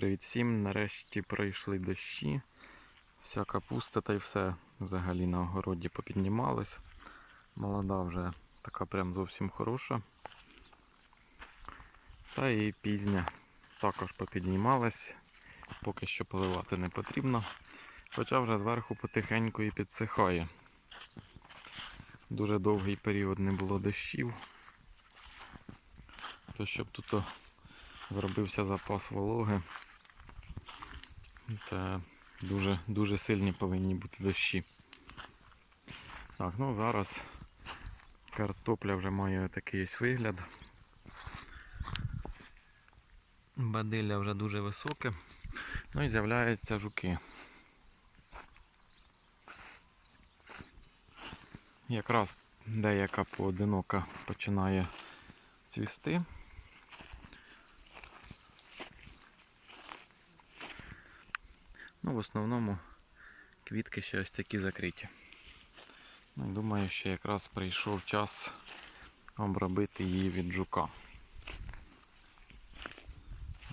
Привіт всім! Нарешті пройшли дощі. Вся капуста та й все взагалі на огороді попіднімалась. Молода вже така прям зовсім хороша. Та і пізня також попіднімалась. Поки що поливати не потрібно. Хоча вже зверху потихеньку і підсихає. Дуже довгий період не було дощів. То щоб тут зробився запас вологи. Це дуже, дуже сильні повинні бути дощі. Так, ну зараз картопля вже має такий ось вигляд. Бадилля вже дуже високе. Ну і з'являються жуки. Якраз деяка поодинока починає цвісти. Ну, в основному квітки ще ось такі закриті. Ну, думаю, що якраз прийшов час обробити її від жука.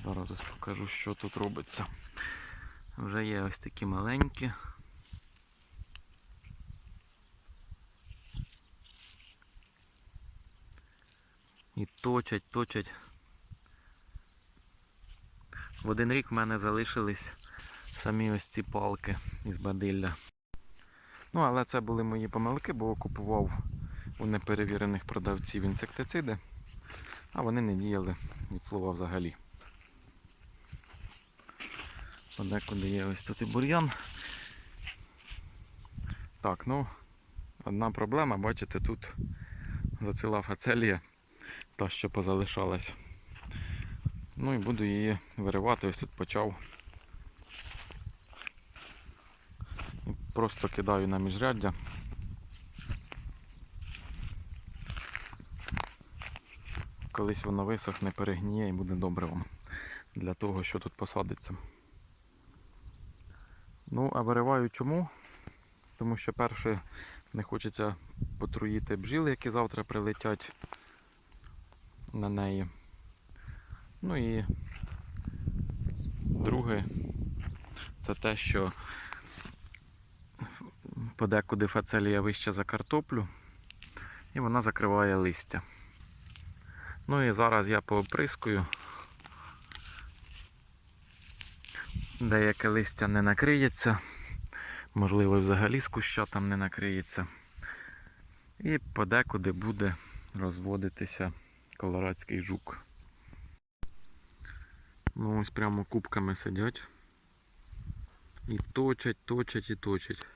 Зараз покажу, що тут робиться. Вже є ось такі маленькі. І точать, точать. В один рік в мене залишились самі ось ці палки із бадилля. Ну, але це були мої помилки, бо купував у неперевірених продавців інсектициди, а вони не діяли від слова взагалі. Подекуди є ось тут і бур'ян. Так, ну, одна проблема, бачите, тут зацвіла фацелія, та що позалишалась. Ну і буду її виривати, ось тут почав. І Просто кидаю на міжряддя. Колись воно висохне, перегніє і буде добривом для того, що тут посадиться. Ну, а вириваю чому? Тому що перше не хочеться потруїти бджіл, які завтра прилетять на неї. Ну і друге, це те, що подекуди фацелія вища за картоплю, і вона закриває листя. Ну і зараз я пооприскую. Деяке листя не накриється, можливо, взагалі з куща там не накриється. І подекуди буде розводитися колорадський жук. Ну ось прямо кубками сидять. І точать, точать і точать.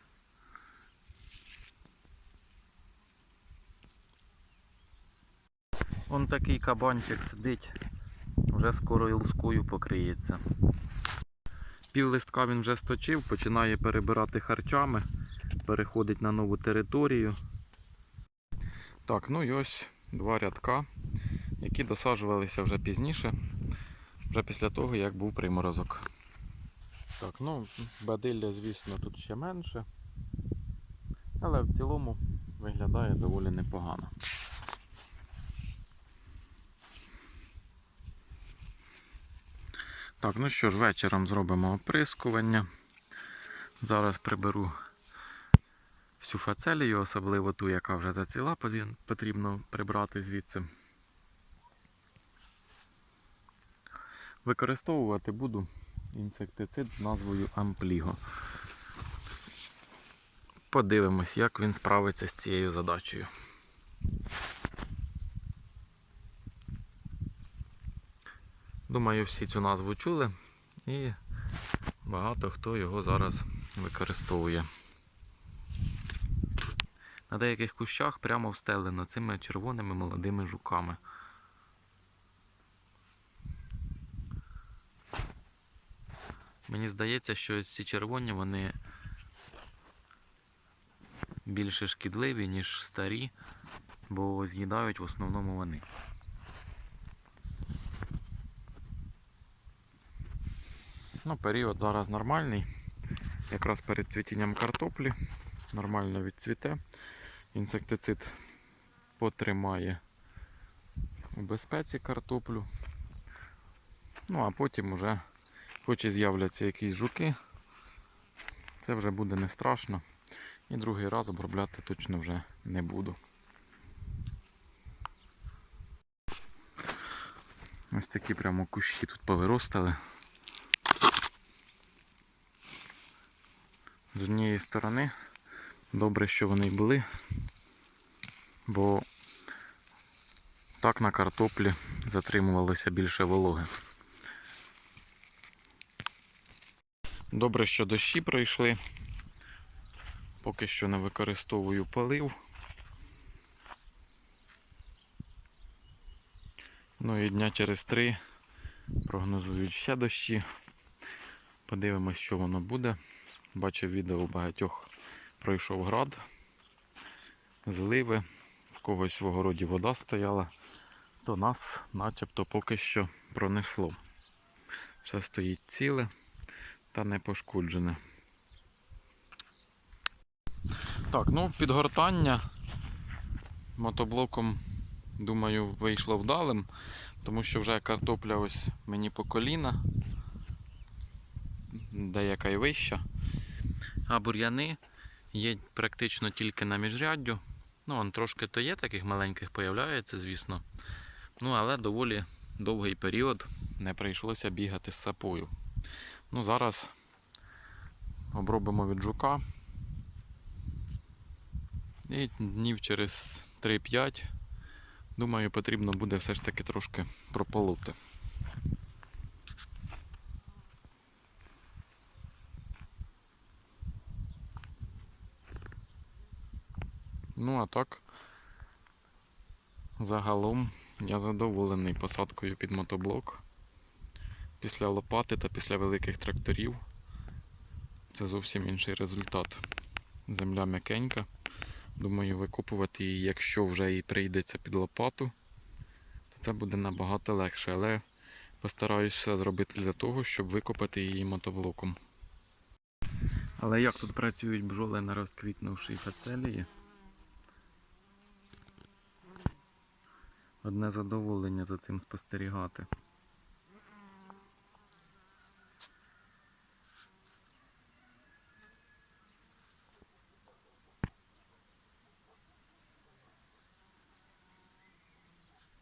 Вон такий кабанчик сидить, вже скоро і лускою покриється. Пів листка він вже сточив, починає перебирати харчами, переходить на нову територію. Так, ну і ось два рядка, які досаджувалися вже пізніше, вже після того, як був приморозок. Так, ну, бадилля, звісно, тут ще менше, але в цілому виглядає доволі непогано. Так, ну що ж, вечором зробимо оприскування. Зараз приберу всю фацелію, особливо ту, яка вже зацвіла, потрібно прибрати звідси. Використовувати буду інсектицид з назвою Ампліго. Подивимось, як він справиться з цією задачею. Думаю, всі цю назву чули і багато хто його зараз використовує. На деяких кущах прямо встелено цими червоними молодими жуками. Мені здається, що ці червоні вони більше шкідливі, ніж старі, бо з'їдають в основному вони. Ну, період зараз нормальний. Якраз перед цвітінням картоплі. Нормально відцвіте. Інсектицид потримає у безпеці картоплю. Ну, а потім уже Хоч і з'являться якісь жуки, це вже буде не страшно. І другий раз обробляти точно вже не буду. Ось такі прямо кущі тут повиростали. З однієї сторони добре, що вони були, бо так на картоплі затримувалося більше вологи. Добре, що дощі пройшли. Поки що не використовую полив. Ну і дня через три прогнозують ще дощі. Подивимось, що воно буде. Бачив відео багатьох пройшов град, зливи, в когось в огороді вода стояла, то нас начебто поки що пронесло. Все стоїть ціле та не пошкоджене. Так, ну підгортання мотоблоком, думаю, вийшло вдалим, тому що вже картопля ось мені по коліна, деяка й вища. А бур'яни є практично тільки на міжряддю. Ну, он трошки то є, таких маленьких появляється, звісно. Ну, але доволі довгий період не прийшлося бігати з сапою. Ну, зараз обробимо від жука. І днів через 3-5, думаю, потрібно буде все ж таки трошки прополоти. Ну, а так, загалом я задоволений посадкою під мотоблок. Після лопати та після великих тракторів це зовсім інший результат. Земля м'якенька. Думаю, викопувати її, якщо вже і прийдеться під лопату, то це буде набагато легше. Але постараюсь все зробити для того, щоб викопати її мотоблоком. Але як тут працюють бджоли на розквітнувшій фацелії? Одне задоволення за цим спостерігати.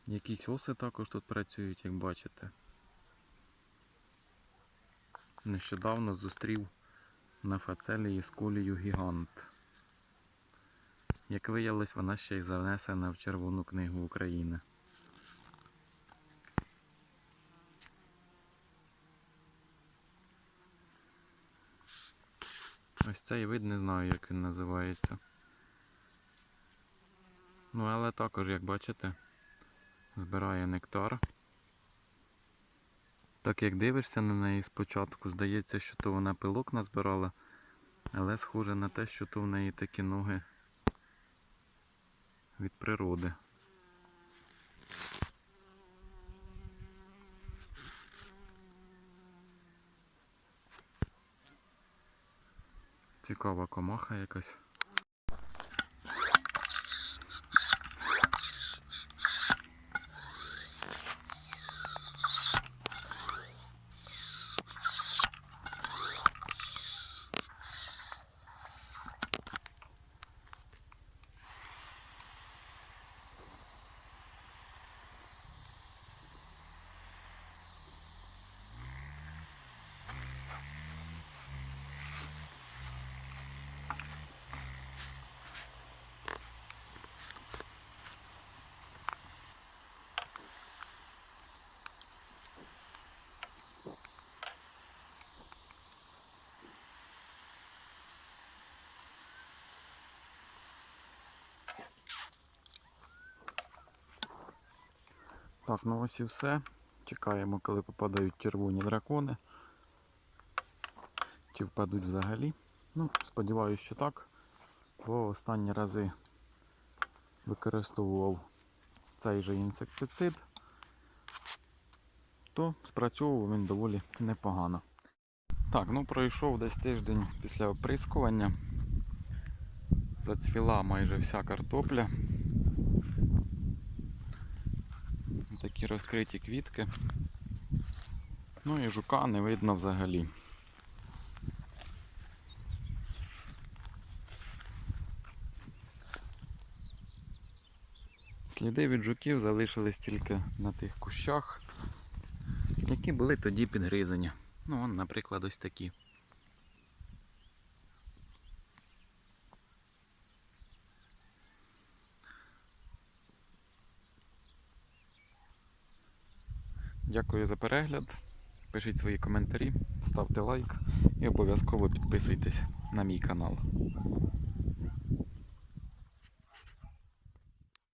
Якісь оси також тут працюють, як бачите. Нещодавно зустрів на фацелії з колію гігант. Як виявилось, вона ще й занесена в Червону книгу України. Ось цей вид не знаю, як він називається. Ну, але також, як бачите, збирає нектар. Так як дивишся на неї спочатку, здається, що то вона пилок назбирала, але схоже на те, що то в неї такі ноги від природи. Цікава комаха якась. Так, ну ось і все. Чекаємо, коли попадають червоні дракони. Чи впадуть взагалі. Ну, сподіваюся, що так. Бо останні рази використовував цей же інсектицид, то спрацьовував він доволі непогано. Так, ну пройшов десь тиждень після оприскування. Зацвіла майже вся картопля. Такі розкриті квітки. Ну і жука не видно взагалі. Сліди від жуків залишились тільки на тих кущах, які були тоді підгризані. Ну, наприклад, ось такі. Дякую за перегляд. Пишіть свої коментарі, ставте лайк і обов'язково підписуйтесь на мій канал.